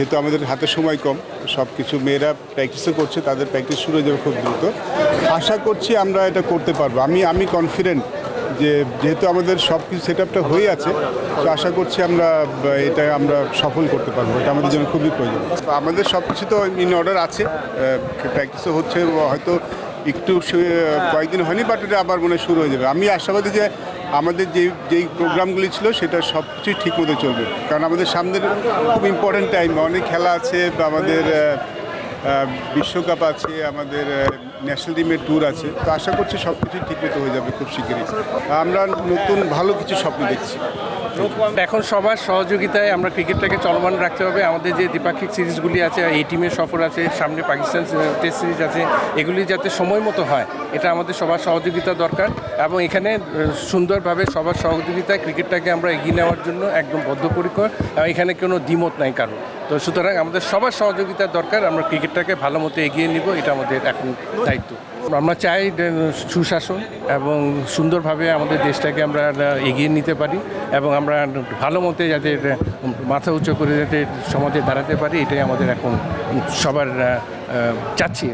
যেহেতু আমাদের হাতে সময় কম সব কিছু মেয়েরা প্র্যাকটিসও করছে, তাদের প্র্যাকটিস শুরু হয়ে যাবে খুব দ্রুত। আশা করছি আমরা এটা করতে পারব। আমি আমি কনফিডেন্ট যে যেহেতু আমাদের সব কিছু সেট আপটা হয়ে আছে, তো আশা করছি আমরা, এটা আমরা সফল করতে পারব। এটা আমাদের জন্য খুবই প্রয়োজন। আমাদের সব কিছু তো ইন অর্ডার আছে। প্র্যাকটিসও হচ্ছে হয়তো একটু কয়েকদিন হয়নি বাট এটা আবার মনে শুরু হয়ে যাবে। আমি আশাবাদী যে আমাদের যে, যেই প্রোগ্রামগুলি ছিল সেটা সব কিছুই ঠিক মতো চলবে। কারণ আমাদের সামনের খুব ইম্পর্ট্যান্ট টাইম অনেক খেলা আছে বা আমাদের বিশ্বকাপ আছে, আমাদের ন্যাশনাল টিমের ট্যুর আছে, তো আশা করছি সব কিছুই ঠিক মতো হয়ে যাবে খুব শীঘ্রই আমরা নতুন ভালো কিছু স্বপ্ন দেখছি। এখন সবার সহযোগিতায় আমরা ক্রিকেটটাকে চলমান রাখতে হবে। আমাদের যে দ্বিপাক্ষিক সিরিজগুলি আছে, এই টিমের সফর আছে, সামনে পাকিস্তান টেস্ট সিরিজ আছে, এগুলি যাতে সময় মতো হয়, এটা আমাদের সবার সহযোগিতা দরকার এবং এখানে সুন্দরভাবে সবার সহযোগিতায় ক্রিকেটটাকে আমরা এগিয়ে নেওয়ার জন্য একদম বদ্ধপরিকর। এখানে কোনো দ্বিমত নাই কারণ তো সুতরাং আমাদের সবার সহযোগিতার দরকার, আমরা ক্রিকেটটাকে ভালো মতো এগিয়ে নিব, এটা আমাদের এখন দায়িত্ব। আমরা চাই সুশাসন এবং সুন্দরভাবে আমাদের দেশটাকে আমরা এগিয়ে নিতে পারি এবং আমরা ভালো মতে যাতে মাথা উঁচু করে যাতে সমাজে দাঁড়াতে পারি, এটাই আমাদের এখন সবার চাচ্ছি।